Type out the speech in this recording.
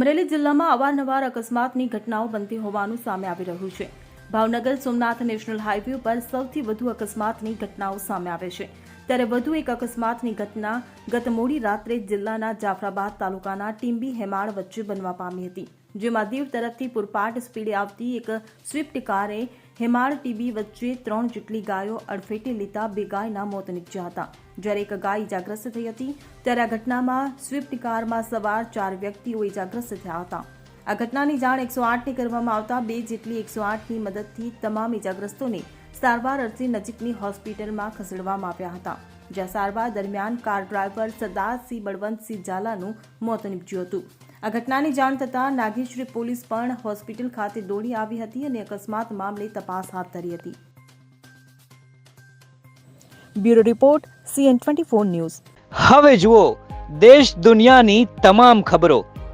અમરેલી જિલ્લામાં અવારનવાર અકસ્માતની ઘટનાઓ બનતી હોવાનું સામે આવી રહ્યું છે. ભાવનગર, સોમનાથ નેશનલ હાઈવે પર સૌથી વધુ અકસ્માતની ઘટનાઓ સામે આવે છે. ત્યારે વધુ એક અકસ્માતની ઘટના ગત મોડી રાત્રે જિલ્લાના જાફરાબાદ તાલુકાના ટીંબી હેમાળ વચ્ચે બનવા પામી હતી, જેમાં દીવ તરફથી પૂરપાટ સ્પીડે આવતી એક સ્વિફ્ટ કારે હેમાળ ટીબી વચ્ચે ત્રણ જેટલી ગાયો અડફેટે લેતા બે ગાયના મોત નીપજ્યા હતા. જ્યારે એક ગાય ઇજાગ્રસ્ત થઈ હતી, ત્યારે આ ઘટનામાં સ્વિફ્ટ કારમાં સવાર ચાર વ્યક્તિઓ ઇજાગ્રસ્ત થયા હતા. આ ઘટનાની જાણ એકસો આઠને કરવામાં આવતા બે જેટલી એકસો આઠની મદદથી તમામ ઇજાગ્રસ્તોને સારવાર અર્થે નજીકની હોસ્પિટલમાં ખસેડવામાં આવ્યા હતા જ્યાં સારવાર દરમિયાન કાર ડ્રાઈવર સરદારસિંહ બળવંતસિંહ ઝાલાનું મોત નીપજ્યું હતું. આ ઘટનાની જાણ થતાં નાગેશ્વરી પોલીસ પણ હોસ્પિટલ ખાતે દોડી આવી હતી અને અકસ્માત મામલે તપાસ હાથ ધરી હતી. Bureau report CN twenty four news. હવે જુઓ દેશ દુનિયાની તમામ ખબરો.